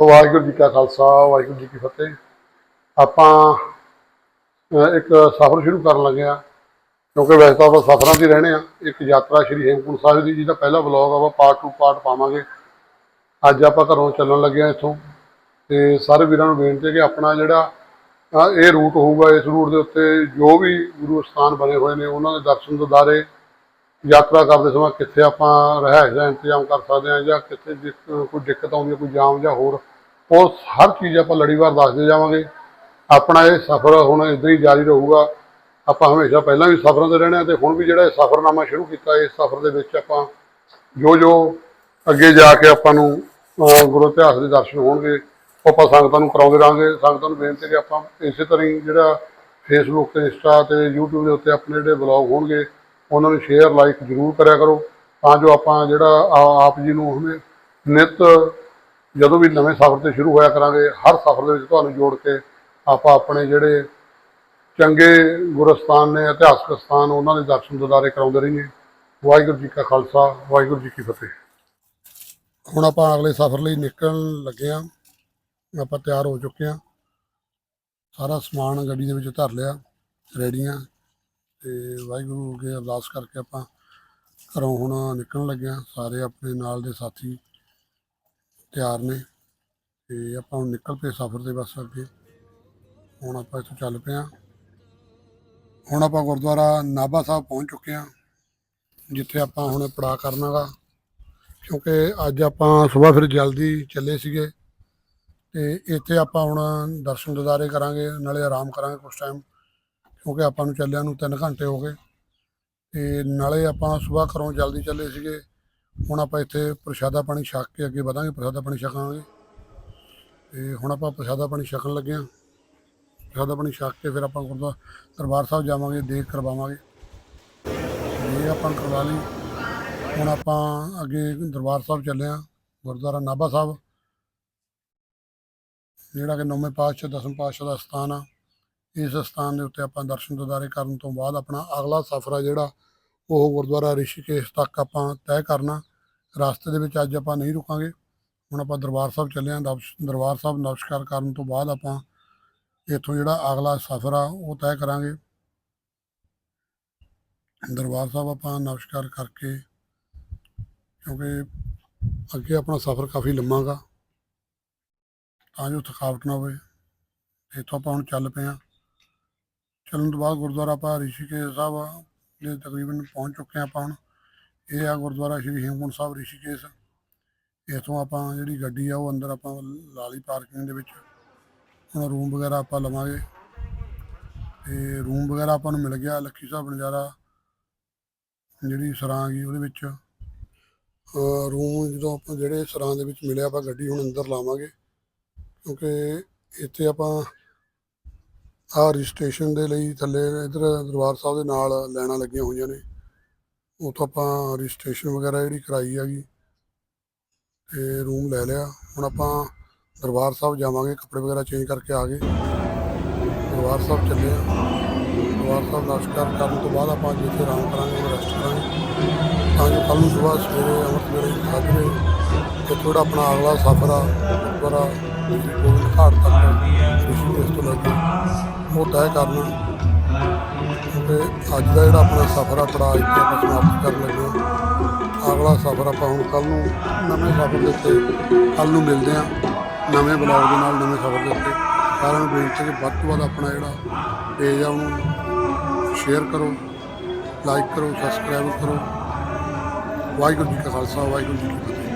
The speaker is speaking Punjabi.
ਵਾਹਿਗੁਰੂ ਜੀ ਕਾ ਖਾਲਸਾ, ਵਾਹਿਗੁਰੂ ਜੀ ਕੀ ਫਤਿਹ। ਆਪਾਂ ਇੱਕ ਸਫ਼ਰ ਸ਼ੁਰੂ ਕਰਨ ਲੱਗੇ ਆ ਕਿਉਂਕਿ ਵੈਸੇ ਤਾਂ ਆਪਾਂ ਸਫ਼ਰਾਂ 'ਤੇ ਰਹਿਣੇ ਆ ਇੱਕ ਯਾਤਰਾ ਸ਼੍ਰੀ ਹੇਮਕੁੰਟ ਸਾਹਿਬ ਦੀ, ਜਿਹਦਾ ਪਹਿਲਾ ਵਲੌਗ ਆ ਵਾ ਪਾਰਟ 2 ਪਾਰਟ ਪਾਵਾਂਗੇ। ਅੱਜ ਆਪਾਂ ਘਰੋਂ ਚੱਲਣ ਲੱਗੇ ਆ ਇੱਥੋਂ। ਤੇ ਸਾਰੇ ਵੀਰਾਂ ਨੂੰ ਬੇਨਤੀ ਹੈ ਕਿ ਆਪਣਾ ਜਿਹੜਾ ਇਹ ਰੂਟ ਹੋਊਗਾ, ਇਸ ਰੂਟ ਦੇ ਉੱਤੇ ਜੋ ਵੀ ਗੁਰੂ ਸਥਾਨ ਬਣੇ ਹੋਏ ਨੇ, ਉਹਨਾਂ ਦੇ ਦਰਸ਼ਨ, ਦਿਦਾਰੇ ਯਾਤਰਾ ਕਰਦੇ ਸਮਾਂ ਕਿੱਥੇ ਆਪਾਂ ਰਹਿائش ਦਾ ਇੰਤਜ਼ਾਮ ਕਰ ਸਕਦੇ ਹਾਂ ਜਾਂ ਕਿੱਥੇ ਜਿਸ ਕੋਈ ਦਿੱਕਤ ਆਉਂਦੀ ਹੈ, ਕੋਈ ਜਾਮ ਜਾਂ ਹੋਰ ਉਹ ਹਰ ਚੀਜ਼ ਆਪਾਂ ਲੜੀਵਾਰ ਦੱਸਦੇ ਜਾਵਾਂਗੇ। ਆਪਣਾ ਇਹ ਸਫ਼ਰ ਹੁਣ ਇਦਾਂ ਹੀ ਜਾਰੀ ਰਹੂਗਾ। ਆਪਾਂ ਹਮੇਸ਼ਾ ਪਹਿਲਾਂ ਵੀ ਸਫ਼ਰਾਂ ਤੇ ਰਹਿਣਾ ਤੇ ਹੁਣ ਵੀ ਜਿਹੜਾ ਇਹ ਸਫ਼ਰਨਾਮਾ ਸ਼ੁਰੂ ਕੀਤਾ, ਇਸ ਸਫ਼ਰ ਦੇ ਵਿੱਚ ਆਪਾਂ ਜੋ ਜੋ ਅੱਗੇ ਜਾ ਕੇ ਆਪਾਂ ਨੂੰ ਗੁਰੂ ਇਤਿਹਾਸ ਦੇ ਦਰਸ਼ਨ ਹੋਣਗੇ, ਉਹ ਆਪਾਂ ਸੰਗਤਾਂ ਨੂੰ ਕਰਾਉਂਦੇ ਰਾਂਗੇ ਸੰਗਤਾਂ ਨੂੰ ਬੇਨਤੀ ਕਿ ਆਪਾਂ ਇਸੇ ਤਰ੍ਹਾਂ ਹੀ ਜਿਹੜਾ ਫੇਸਬੁੱਕ ਤੇ ਇੰਸਟਾ ਤੇ YouTube ਦੇ ਉੱਤੇ ਆਪਣੇ ਜਿਹੜੇ ਬਲੌਗ ਹੋਣਗੇ ਉਹਨਾਂ ਨੂੰ ਸ਼ੇਅਰ ਲਾਈਕ ਜ਼ਰੂਰ ਕਰਿਆ ਕਰੋ, ਤਾਂ ਜੋ ਆਪਾਂ ਜਿਹੜਾ ਆਪ ਜੀ ਨੂੰ ਹਮੇ ਨਿਤ ਜਦੋਂ ਵੀ ਨਵੇਂ ਸਫ਼ਰ ਤੇ ਸ਼ੁਰੂ ਹੋਇਆ ਕਰਾਂਗੇ, ਹਰ ਸਫ਼ਰ ਦੇ ਵਿੱਚ ਤੁਹਾਨੂੰ ਜੋੜ ਕੇ ਆਪਾਂ ਆਪਣੇ ਜਿਹੜੇ ਚੰਗੇ ਗੁਰਸਥਾਨ ਨੇ, ਇਤਿਹਾਸਕ ਸਥਾਨ, ਉਹਨਾਂ ਦੇ ਦਰਸ਼ਨ ਦਿਦਾਰੇ ਕਰਾਉਂਦੇ ਰਹੀਏ। ਵਾਹਿਗੁਰੂ ਜੀ ਕਾ ਖਾਲਸਾ, ਵਾਹਿਗੁਰੂ ਜੀ ਕੀ ਫਤਿਹ। ਹੁਣ ਆਪਾਂ ਅਗਲੇ ਸਫ਼ਰ ਲਈ ਨਿਕਲਣ ਲੱਗੇ ਹਾਂ। ਆਪਾਂ ਤਿਆਰ ਹੋ ਚੁੱਕੇ ਹਾਂ। ਸਾਰਾ ਸਮਾਨ ਗੱਡੀ ਦੇ ਵਿੱਚ ਧਰ ਲਿਆ, ਰੈਡੀਆਂ। ਤੇ ਵਾਹਿਗੁਰੂ ਅੱਗੇ ਅਰਦਾਸ ਕਰਕੇ ਆਪਾਂ ਘਰੋਂ ਹੁਣ ਨਿਕਲਣ ਲੱਗੇ ਹਾਂ ਸਾਰੇ ਆਪਣੇ ਨਾਲ ਦੇ ਸਾਥੀ ਤਿਆਰ ਨੇ ਤੇ ਆਪਾਂ ਹੁਣ ਨਿਕਲ ਪਏ ਸਫ਼ਰ ਦੇ ਬਸ ਅੱਗੇ। ਹੁਣ ਆਪਾਂ ਇੱਥੋਂ ਚੱਲ ਪਏ ਹਾਂ ਹੁਣ ਆਪਾਂ ਗੁਰਦੁਆਰਾ ਨਾਭਾ ਸਾਹਿਬ ਪਹੁੰਚ ਚੁੱਕੇ ਹਾਂ ਜਿੱਥੇ ਆਪਾਂ ਹੁਣ ਪੜਾ ਕਰਨਾਗਾ ਕਿਉਂਕਿ ਅੱਜ ਆਪਾਂ ਸਵੇਰ ਫਿਰ ਜਲਦੀ ਚੱਲੇ ਸੀਗੇ ਤੇ ਇੱਥੇ ਆਪਾਂ ਹੁਣ ਦਰਸ਼ਨ ਦਿਦਾਰੇ ਕਰਾਂਗੇ, ਨਾਲੇ ਆਰਾਮ ਕਰਾਂਗੇ ਕੁਝ ਟਾਈਮ ਕਿਉਂਕਿ ਆਪਾਂ ਨੂੰ ਚੱਲਿਆਂ ਨੂੰ 3 ਘੰਟੇ ਹੋ ਗਏ। ਤੇ ਨਾਲੇ ਆਪਾਂ ਸਵੇਰ ਘਰੋਂ ਜਲਦੀ ਚੱਲੇ ਸੀਗੇ। ਹੁਣ ਆਪਾਂ ਇੱਥੇ ਪ੍ਰਸ਼ਾਦਾ ਪਾਣੀ ਛਕ ਕੇ ਅੱਗੇ ਵਧਾਂਗੇ, ਪ੍ਰਸ਼ਾਦਾ ਪਾਣੀ ਛਕਾਂਗੇ। ਤੇ ਹੁਣ ਆਪਾਂ ਪ੍ਰਸ਼ਾਦਾ ਪਾਣੀ ਛਕਣ ਲੱਗੇ ਹਾਂ ਪ੍ਰਸ਼ਾਦਾ ਪਾਣੀ ਛਕ ਕੇ ਫਿਰ ਆਪਾਂ ਗੁਰਦੁਆਰਾ ਦਰਬਾਰ ਸਾਹਿਬ ਜਾਵਾਂਗੇ ਦੇਖ ਕਰਵਾਵਾਂਗੇ। ਇਹ ਆਪਾਂ ਕਰਵਾ ਲਈ। ਹੁਣ ਆਪਾਂ ਅੱਗੇ ਦਰਬਾਰ ਸਾਹਿਬ ਚੱਲੇ ਹਾਂ ਗੁਰਦੁਆਰਾ ਨਾਭਾ ਸਾਹਿਬ। ਜਿਹੜਾ ਕਿ ਨੌਵੇਂ ਪਾਤਸ਼ਾਹ, ਦਸਵੇਂ ਪਾਤਸ਼ਾਹ ਦਾ ਸਥਾਨ ਆ। ਇਸ ਸਥਾਨ ਦੇ ਉੱਤੇ ਆਪਾਂ ਦਰਸ਼ਨ ਦਿਦਾਰੇ ਕਰਨ ਤੋਂ ਬਾਅਦ ਆਪਣਾ ਅਗਲਾ ਸਫ਼ਰ ਆ ਜਿਹੜਾ, ਉਹ ਗੁਰਦੁਆਰਾ ਰਿਸ਼ੀਕੇਸ਼ ਤੱਕ ਆਪਾਂ ਤੈਅ ਕਰਨਾ। ਰਸਤੇ ਦੇ ਵਿੱਚ ਅੱਜ ਆਪਾਂ ਨਹੀਂ ਰੁਕਾਂਗੇ। ਹੁਣ ਆਪਾਂ ਦਰਬਾਰ ਸਾਹਿਬ ਚੱਲੇ ਹਾਂ ਦਰਬਾਰ ਸਾਹਿਬ ਨਮਸਕਾਰ ਕਰਨ ਤੋਂ ਬਾਅਦ ਆਪਾਂ ਇੱਥੋਂ ਜਿਹੜਾ ਅਗਲਾ ਸਫ਼ਰ ਆ, ਉਹ ਤੈਅ ਕਰਾਂਗੇ। ਦਰਬਾਰ ਸਾਹਿਬ ਆਪਾਂ ਨਮਸਕਾਰ ਕਰਕੇ, ਕਿਉਂਕਿ ਅੱਗੇ ਆਪਣਾ ਸਫ਼ਰ ਕਾਫੀ ਲੰਮਾ ਗਾ ਤਾਂ ਜੋ ਥਕਾਵਟ ਨਾ ਹੋਵੇ। ਇੱਥੋਂ ਆਪਾਂ ਹੁਣ ਚੱਲ ਪਏ ਹਾਂ ਚੱਲਣ ਤੋਂ ਬਾਅਦ ਗੁਰਦੁਆਰਾ ਆਪਾਂ ਰਿਸ਼ੀਕੇਸ਼ ਸਾਹਿਬ ਦੇ ਤਕਰੀਬਨ ਪਹੁੰਚ ਚੁੱਕੇ ਹਾਂ ਆਪਾਂ ਹੁਣ। ਇਹ ਆ ਗੁਰਦੁਆਰਾ ਸ਼੍ਰੀ ਹੇਮਕੁੰਟ ਸਾਹਿਬ ਰਿਸ਼ੀਕੇਸ਼। ਇੱਥੋਂ ਆਪਾਂ ਜਿਹੜੀ ਗੱਡੀ ਆ, ਉਹ ਅੰਦਰ ਆਪਾਂ ਲਾਲੀ ਪਾਰਕਿੰਗ ਦੇ ਵਿੱਚ। ਹੁਣ ਰੂਮ ਵਗੈਰਾ ਆਪਾਂ ਲਵਾਂਗੇ। ਤੇ ਰੂਮ ਵਗੈਰਾ ਆਪਾਂ ਨੂੰ ਮਿਲ ਗਿਆ ਲੱਖੀ ਸਾਹਿਬ ਨਜ਼ਾਰਾ। ਜਿਹੜੀ ਸਰਾਂ ਗਈ ਉਹਦੇ ਵਿੱਚ। ਰੂਮ ਜਦੋਂ ਆਪਾਂ ਜਿਹੜੇ ਸਰਾਂ ਦੇ ਵਿੱਚ ਮਿਲਿਆ ਆਪਾਂ ਗੱਡੀ ਹੁਣ ਅੰਦਰ ਲਾਵਾਂਗੇ। ਕਿਉਂਕਿ ਇੱਥੇ ਆਪਾਂ ਆਹ ਰਜਿਸਟ੍ਰੇਸ਼ਨ ਦੇ ਲਈ ਥੱਲੇ ਇਧਰ ਦਰਬਾਰ ਸਾਹਿਬ ਦੇ ਨਾਲ ਲੈਣਾ ਲੱਗੀਆਂ ਹੋਈਆਂ ਨੇ। ਉੱਥੋਂ ਆਪਾਂ ਰਜਿਸਟ੍ਰੇਸ਼ਨ ਵਗੈਰਾ ਜਿਹੜੀ ਕਰਾਈ ਹੈਗੀ ਤੇ ਰੂਮ ਲੈ ਲਿਆ। ਹੁਣ ਆਪਾਂ ਦਰਬਾਰ ਸਾਹਿਬ ਜਾਵਾਂਗੇ, ਕੱਪੜੇ ਵਗੈਰਾ ਚੇਂਜ ਕਰਕੇ ਆ ਗਏ। ਦਰਬਾਰ ਸਾਹਿਬ ਚੱਲੇ ਆ। ਦਰਬਾਰ ਸਾਹਿਬ ਨਮਸਕਾਰ ਕਰਨ ਤੋਂ ਬਾਅਦ ਆਪਾਂ ਜਿੱਥੇ ਆਰਾਮ ਕਰਾਂਗੇ ਉਹ ਰੈਸਟ ਕਰਾਂਗੇ। ਤਾਂ ਜੋ ਕੱਲ੍ਹ ਨੂੰ ਸਵੇਰ, ਸਵੇਰੇ, ਅੰਮ੍ਰਿਤ ਵੇਲੇ ਸਾਜਰੇ ਤੇ ਥੋੜਾ ਆਪਣਾ ਅਗਲਾ ਸਫ਼ਰ ਆ, ਗੁਰਦੁਆਰਾ ਸ੍ਰੀ ਘਾਟ ਤੱਕ ਰਿਸ਼ੀਕੇਸ਼ ਤੋਂ ਲੈ ਉਹ ਤੈਅ ਕਰਨਾ ਕਿਉਂਕਿ ਅੱਜ ਦਾ ਜਿਹੜਾ ਆਪਣਾ ਸਫ਼ਰ ਆ ਪੜਾ ਇੱਥੇ ਆਪਾਂ ਸਮਾਪਤ ਕਰਨ ਲੱਗੇ ਹਾਂ। ਅਗਲਾ ਸਫ਼ਰ ਆਪਾਂ ਹੁਣ ਕੱਲ ਨੂੰ ਨਵੇਂ ਸਫ਼ਰ ਦੇ ਉੱਤੇ ਕੱਲ ਨੂੰ ਮਿਲਦੇ ਹਾਂ। ਨਵੇਂ ਬਲੌਗ ਦੇ ਨਾਲ ਨਵੇਂ ਸਫ਼ਰ ਦੇ ਉੱਤੇ। ਸਾਰਿਆਂ ਨੂੰ ਬੇਨਤੀ ਹੈ ਕਿ ਵੱਧ ਤੋਂ ਵੱਧ ਆਪਣਾ ਜਿਹੜਾ ਪੇਜ ਆ, ਉਹਨੂੰ ਸ਼ੇਅਰ ਕਰੋ ਲਾਈਕ ਕਰੋ ਸਬਸਕ੍ਰਾਈਬ ਕਰੋ। ਵਾਹਿਗੁਰੂ ਜੀ ਕਾ ਖਾਲਸਾ, ਵਾਹਿਗੁਰੂ ਜੀ ਕੀ ਫਤਿਹ।